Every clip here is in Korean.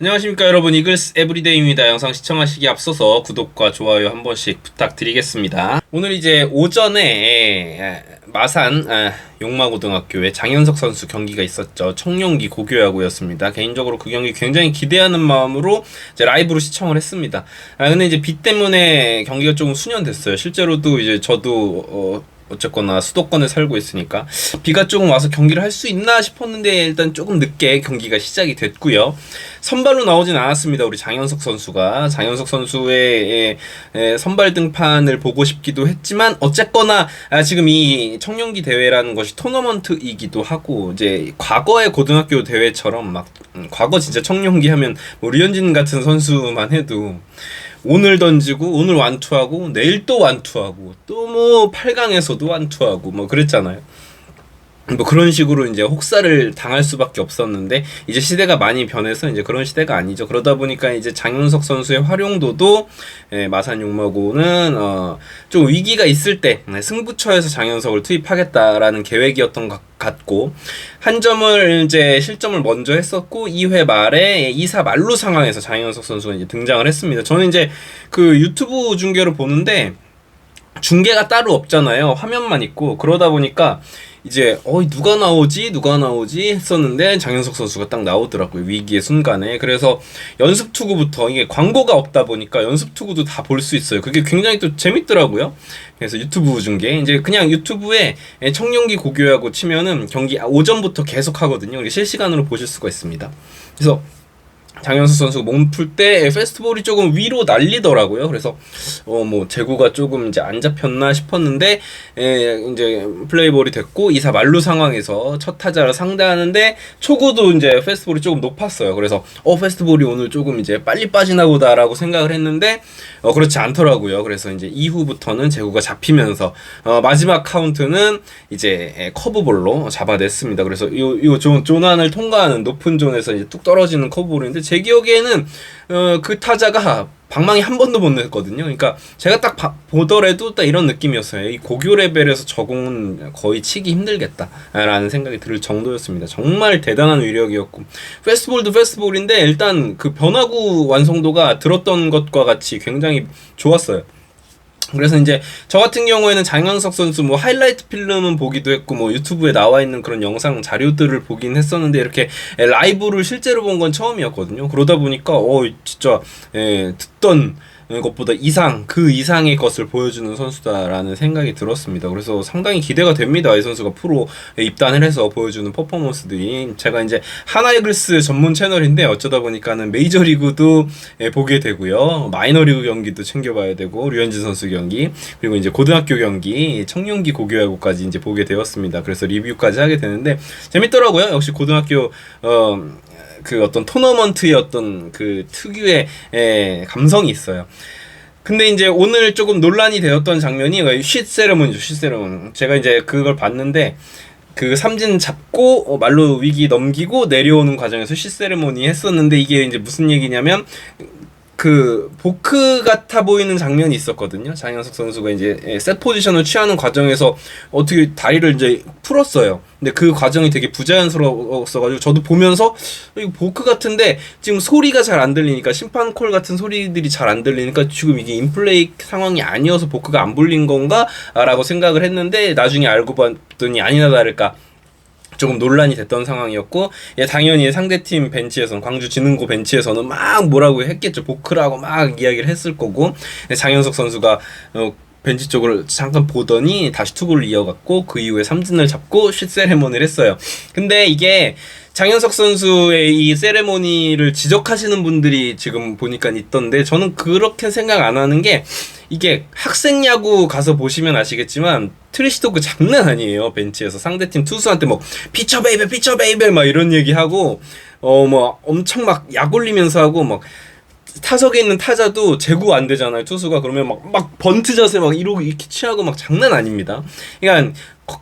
안녕하십니까 여러분 이글스 에브리데이입니다. 영상 시청하시기 앞서서 구독과 좋아요 한 번씩 부탁드리겠습니다. 오늘 이제 오전에 마산 아, 용마고등학교에 장현석 선수 경기가 있었죠. 청룡기 고교야구였습니다. 개인적으로 그 경기 굉장히 기대하는 마음으로 이제 라이브로 시청을 했습니다. 아 근데 이제 비 때문에 경기가 조금 수년됐어요. 실제로도 이제 저도 어, 어쨌거나 수도권에 살고 있으니까 비가 조금 와서 경기를 할 수 있나 싶었는데 일단 조금 늦게 경기가 시작이 됐고요. 선발로 나오진 않았습니다. 우리 장현석 선수가 장현석 선수의 선발 등판을 보고 싶기도 했지만 어쨌거나 아, 지금 이 청룡기 대회라는 것이 토너먼트이기도 하고 이제 과거의 고등학교 대회처럼 막 음, 과거 진짜 청룡기 하면 뭐 류현진 같은 선수만 해도 오늘 던지고 오늘 완투하고 내일 또 완투하고 또 뭐 8강에서도 완투하고 뭐 그랬잖아요. 뭐 그런 식으로 이제 혹사를 당할 수밖에 없었는데 이제 시대가 많이 변해서 이제 그런 시대가 아니죠. 그러다 보니까 이제 장윤석 선수의 활용도도 예, 마산 용마고는 어, 좀 위기가 있을 때 네, 승부처에서 장윤석을 투입하겠다라는 계획이었던 것 같고 한 점을 이제 실점을 먼저 했었고 2회 말에 2사 만루 상황에서 장윤석 선수가 이제 등장을 했습니다. 저는 이제 그 유튜브 중계를 보는데 중계가 따로 없잖아요. 화면만 있고. 그러다 보니까 이제 어이 누가 나오지? 누가 나오지? 했었는데 장현석 선수가 딱 나오더라고요. 위기의 순간에. 그래서 연습 투구부터 이게 광고가 없다 보니까 연습 투구도 다 볼 수 있어요. 그게 굉장히 또 재밌더라고요. 그래서 유튜브 중계. 이제 그냥 유튜브에 청룡기 고교하고 치면은 경기 오전부터 계속 하거든요. 실시간으로 보실 수가 있습니다. 그래서 장현수 선수 몸풀 때 페스트볼이 조금 위로 날리더라고요. 그래서 어 뭐 제구가 조금 이제 안 잡혔나 싶었는데 에, 이제 플레이볼이 됐고 이사 말루 상황에서 첫 타자를 상대하는데 초구도 이제 페스트볼이 조금 높았어요. 그래서 어 페스트볼이 오늘 조금 이제 빨리 빠지나 보다라고 생각을 했는데 어 그렇지 않더라고요. 그래서 이제 이후부터는 제구가 잡히면서 어 마지막 카운트는 이제 커브볼로 잡아냈습니다. 그래서 요요 존안을 통과하는 높은 존에서 이제 뚝 떨어지는 커브볼인데 제 기억에는 어, 그 타자가 방망이 한 번도 못 냈거든요. 그러니까 제가 딱 바, 보더라도 딱 이런 느낌이었어요. 이 고교 레벨에서 적응은 거의 치기 힘들겠다라는 생각이 들 정도였습니다. 정말 대단한 위력이었고 페스트볼도 페스트볼인데 일단 그 변화구 완성도가 들었던 것과 같이 굉장히 좋았어요. 그래서 이제 저 같은 경우에는 장현석 선수 뭐 하이라이트 필름은 보기도 했고 뭐 유튜브에 나와 있는 그런 영상 자료들을 보긴 했었는데 이렇게 라이브를 실제로 본 건 처음이었거든요. 그러다 보니까 어 진짜 예, 듣던 것보다 이상 그 이상의 것을 보여주는 선수다라는 생각이 들었습니다. 그래서 상당히 기대가 됩니다. 이 선수가 프로에 입단을 해서 보여주는 퍼포먼스들이 제가 이제 하나이글스 전문 채널인데 어쩌다 보니까는 메이저리그도 예, 보게 되고요. 마이너리그 경기도 챙겨봐야 되고 류현진 선수 경기 그리고 이제 고등학교 경기 청룡기 고교야구까지 이제 보게 되었습니다. 그래서 리뷰까지 하게 되는데 재밌더라고요. 역시 고등학교 어 그 어떤 토너먼트의 어떤 그 특유의 에, 감성이 있어요. 근데 이제 오늘 조금 논란이 되었던 장면이 쉿 세레모니죠. 쉿 세레모니. 제가 이제 그걸 봤는데 그 삼진 잡고 어, 말로 위기 넘기고 내려오는 과정에서 쉿 세레모니 했었는데 이게 이제 무슨 얘기냐면 그 보크 같아 보이는 장면이 있었거든요. 장현석 선수가 이제 예, 셋 포지션을 취하는 과정에서 어떻게 다리를 이제 풀었어요. 근데 그 과정이 되게 부자연스러웠어가지고 저도 보면서 이거 보크 같은데 지금 소리가 잘 안 들리니까 심판 콜 같은 소리들이 잘 안 들리니까 지금 이게 인플레이 상황이 아니어서 보크가 안 불린 건가라고 생각을 했는데 나중에 알고 봤더니 아니나 다를까 조금 논란이 됐던 상황이었고 예, 당연히 상대팀 벤치에서는 광주 지능고 벤치에서는 막 뭐라고 했겠죠 보크라고 막 이야기를 했을 거고 예, 장현석 선수가 어, 벤치 쪽을 잠깐 보더니 다시 투구를 이어갔고 그 이후에 삼진을 잡고 쉿 세레모니를 했어요. 근데 이게 장현석 선수의 이 세레모니를 지적하시는 분들이 지금 보니까 있던데 저는 그렇게 생각 안 하는 게 이게 학생 야구 가서 보시면 아시겠지만 트리시토크 장난 아니에요 벤치에서 상대팀 투수한테 뭐 피처 베이베 피처 베이베 막 이런 얘기하고 어 뭐 엄청 막 약 올리면서 하고 막 타석에 있는 타자도 제구 안 되잖아요 투수가 그러면 막 막 번트 자세 막 이러고 이렇게 취하고 막 장난 아닙니다. 그러니까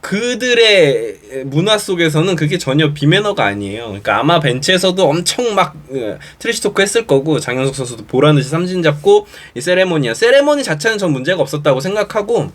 그들의 문화 속에서는 그게 전혀 비매너가 아니에요. 그러니까 아마 벤치에서도 엄청 막 어, 트래시 토크 했을 거고 장현석 선수도 보라는 듯이 삼진 잡고 이 세레모니야. 세레모니 자체는 전 문제가 없었다고 생각하고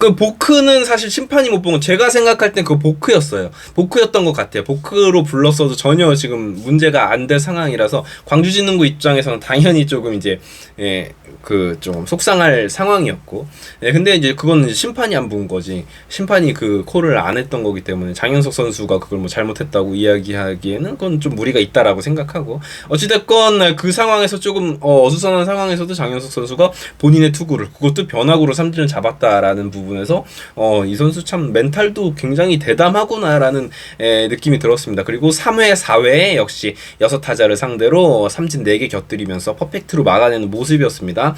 그 보크는 사실 심판이 못 본 건 제가 생각할 땐 그 보크였어요. 보크였던 것 같아요. 보크로 불렀어도 전혀 지금 문제가 안 될 상황이라서 광주진흥구 입장에서는 당연히 조금 이제 예, 그 좀 속상할 상황이었고. 예, 근데 이제 그거는 이제 심판이 안 본 거지. 심판이 그 콜을 안 했던 거기 때문에 장현석 선수가 그걸 뭐 잘못했다고 이야기하기에는 그건 좀 무리가 있다라고 생각하고. 어찌됐건 그 상황에서 조금 어, 어수선한 상황에서도 장현석 선수가 본인의 투구를 그것도 변화구로 삼진을 잡았다라는 부분에서 어, 이 선수 참 멘탈도 굉장히 대담하구나라는 에, 느낌이 들었습니다. 그리고 3회, 4회에 역시 여섯 타자를 상대로 삼진 4개 곁들이면서 퍼펙트로 막아내는 모습이었습니다.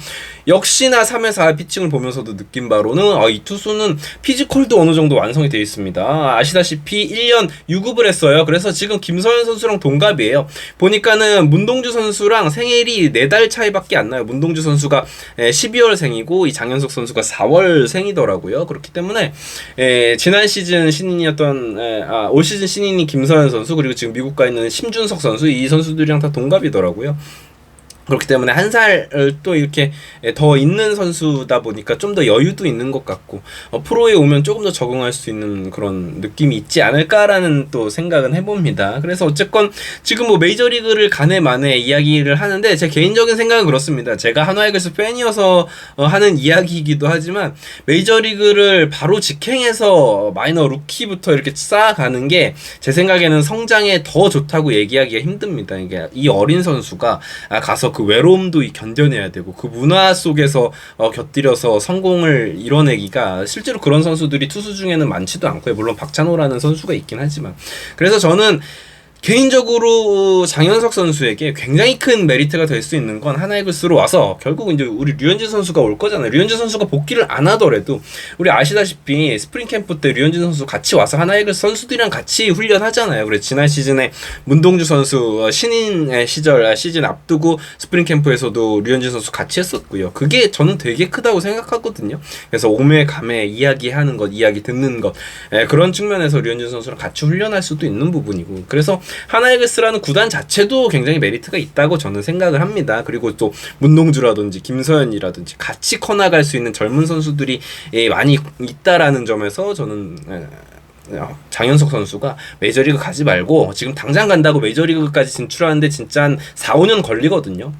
역시나 3회, 4회 피칭을 보면서도 느낀 바로는 아, 이 투수는 피지컬도 어느 정도 완성이 되어 있습니다. 아시다시피 1년 유급을 했어요. 그래서 지금 김서현 선수랑 동갑이에요. 보니까는 문동주 선수랑 생일이 4달 차이밖에 안 나요. 문동주 선수가 12월생이고 이 장현석 선수가 4월생이더라고요. 그렇기 때문에 에, 지난 시즌 신인이었던 에, 아, 올 시즌 신인이 김서현 선수 그리고 지금 미국 가 있는 심준석 선수 이 선수들이랑 다 동갑이더라고요. 그렇기 때문에 한살또 이렇게 더 있는 선수다 보니까 좀 더 여유도 있는 것 같고 어, 프로에 오면 조금 더 적응할 수 있는 그런 느낌이 있지 않을까라는 또 생각은 해봅니다. 그래서 어쨌건 지금 뭐 메이저리그를 간에 만에 이야기를 하는데 제 개인적인 생각은 그렇습니다. 제가 한화이글스 팬이어서 어, 하는 이야기이기도 하지만 메이저리그를 바로 직행해서 마이너 루키부터 이렇게 쌓아가는 게 제 생각에는 성장에 더 좋다고 얘기하기가 힘듭니다. 이게 이 어린 선수가 아, 가서 그 외로움도 견뎌내야 되고 그 문화 속에서 어, 곁들여서 성공을 이뤄내기가 실제로 그런 선수들이 투수 중에는 많지도 않고요. 물론 박찬호라는 선수가 있긴 하지만 그래서 저는 개인적으로 장현석 선수에게 굉장히 큰 메리트가 될 수 있는 건 하나이글스로 와서 결국 이제 우리 류현진 선수가 올 거잖아요. 류현진 선수가 복귀를 안 하더라도 우리 아시다시피 스프링 캠프 때 류현진 선수 같이 와서 하나이글스 선수들이랑 같이 훈련하잖아요. 그래 지난 시즌에 문동주 선수 어, 신인 시절 아, 시즌 앞두고 스프링 캠프에서도 류현진 선수 같이 했었고요. 그게 저는 되게 크다고 생각하거든요. 그래서 오매 감에 이야기하는 것, 이야기 듣는 것 예, 그런 측면에서 류현진 선수랑 같이 훈련할 수도 있는 부분이고 그래서 하나이글스라는 구단 자체도 굉장히 메리트가 있다고 저는 생각을 합니다. 그리고 또 문동주라든지 김서현이라든지 같이 커나갈 수 있는 젊은 선수들이 예, 많이 있다라는 점에서 저는 예, 어, 장현석 선수가 메이저리그 가지 말고 지금 당장 간다고 메이저리그까지 진출하는데 진짜 한 4, 5년 걸리거든요.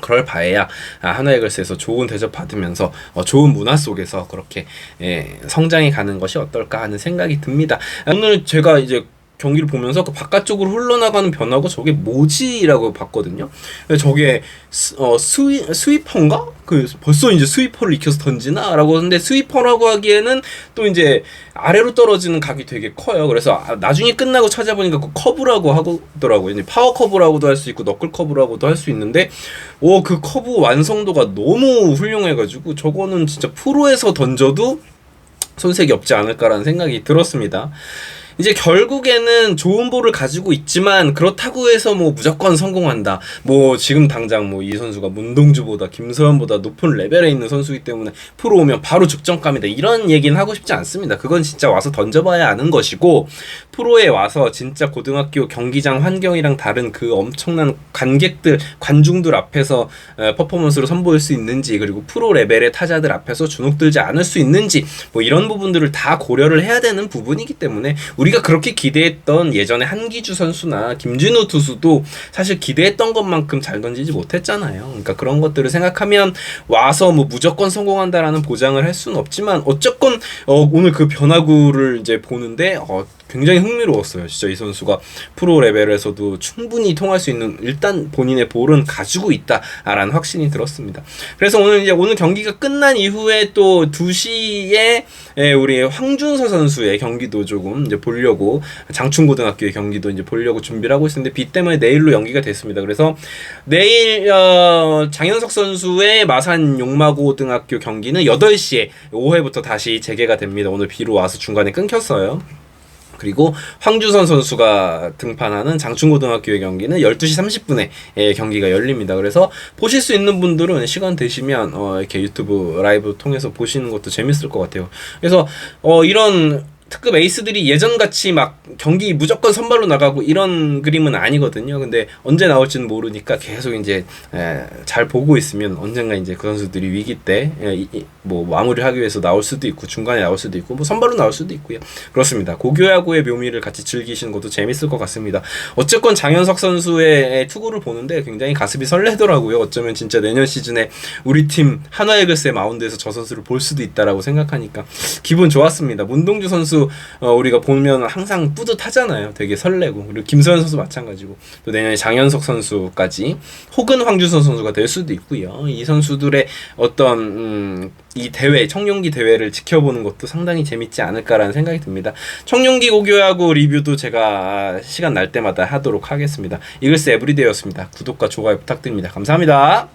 그럴 바에야 아, 하나이글스에서 좋은 대접 받으면서 어, 좋은 문화 속에서 그렇게 예, 성장해 가는 것이 어떨까 하는 생각이 듭니다. 오늘 제가 이제 경기를 보면서 그 바깥쪽으로 흘러나가는 변화고 저게 뭐지라고 봤거든요. 저게 스, 어, 스위, 스위퍼인가? 그 벌써 이제 스위퍼를 익혀서 던지나라고 하는데 스위퍼라고 하기에는 또 이제 아래로 떨어지는 각이 되게 커요. 그래서 아, 나중에 끝나고 찾아보니까 그 커브라고 하더라고요. 이제 파워 커브라고도 할 수 있고 너클 커브라고도 할 수 있는데 오 그 커브 완성도가 너무 훌륭해가지고 저거는 진짜 프로에서 던져도 손색이 없지 않을까라는 생각이 들었습니다. 이제 결국에는 좋은 볼을 가지고 있지만 그렇다고 해서 뭐 무조건 성공한다. 뭐 지금 당장 뭐 이 선수가 문동주보다 김서현보다 높은 레벨에 있는 선수이기 때문에 프로 오면 바로 적정감이다. 이런 얘기는 하고 싶지 않습니다. 그건 진짜 와서 던져봐야 아는 것이고 프로에 와서 진짜 고등학교 경기장 환경이랑 다른 그 엄청난 관객들 관중들 앞에서 에, 퍼포먼스를 선보일 수 있는지 그리고 프로 레벨의 타자들 앞에서 주눅들지 않을 수 있는지 뭐 이런 부분들을 다 고려를 해야 되는 부분이기 때문에 우리가 그렇게 기대했던 예전에 한기주 선수나 김진우 투수도 사실 기대했던 것만큼 잘 던지지 못했잖아요. 그러니까 그런 것들을 생각하면 와서 뭐 무조건 성공한다라는 보장을 할 수는 없지만 어쨌건 어, 오늘 그 변화구를 이제 보는데 어, 굉장히 흥미로웠어요. 진짜 이 선수가 프로 레벨에서도 충분히 통할 수 있는 일단 본인의 볼은 가지고 있다라는 확신이 들었습니다. 그래서 오늘 이제 오늘 경기가 끝난 이후에 또 2시에 예, 우리 황준서 선수의 경기도 조금 이제 보려고 장충고등학교의 경기도 이제 보려고 준비를 하고 있었는데 비 때문에 내일로 연기가 됐습니다. 그래서 내일 어, 장현석 선수의 마산 용마고등학교 경기는 8시에 5회부터 다시 재개가 됩니다. 오늘 비로 와서 중간에 끊겼어요. 그리고 황주선 선수가 등판하는 장충고등학교의 경기는 12시 30분에 예, 경기가 열립니다. 그래서 보실 수 있는 분들은 시간 되시면 어, 이렇게 유튜브 라이브 통해서 보시는 것도 재밌을 것 같아요. 그래서 어, 이런 특급 에이스들이 예전같이 막 경기 무조건 선발로 나가고 이런 그림은 아니거든요. 근데 언제 나올지는 모르니까 계속 이제 에, 잘 보고 있으면 언젠가 이제 그 선수들이 위기 때뭐 마무리를 하기 위해서 나올 수도 있고 중간에 나올 수도 있고 뭐 선발로 나올 수도 있고요. 그렇습니다. 고교야구의 묘미를 같이 즐기시는 것도 재밌을 것 같습니다. 어쨌건 장현석 선수의 투구를 보는데 굉장히 가슴이 설레더라고요. 어쩌면 진짜 내년 시즌에 우리 팀 한화이글스의 마운드에서 저 선수를 볼 수도 있다라고 생각하니까 기분 좋았습니다. 문동주 선수 어, 우리가 보면 항상 뿌듯하잖아요. 되게 설레고 그리고 김서현 선수 마찬가지고 또 내년에 장현석 선수까지 혹은 황준선 선수가 될 수도 있고요. 이 선수들의 어떤 음, 이 대회 청룡기 대회를 지켜보는 것도 상당히 재밌지 않을까라는 생각이 듭니다. 청룡기 고교야구 리뷰도 제가 시간 날 때마다 하도록 하겠습니다. 이글스 에브리데이였습니다. 구독과 좋아요 부탁드립니다. 감사합니다.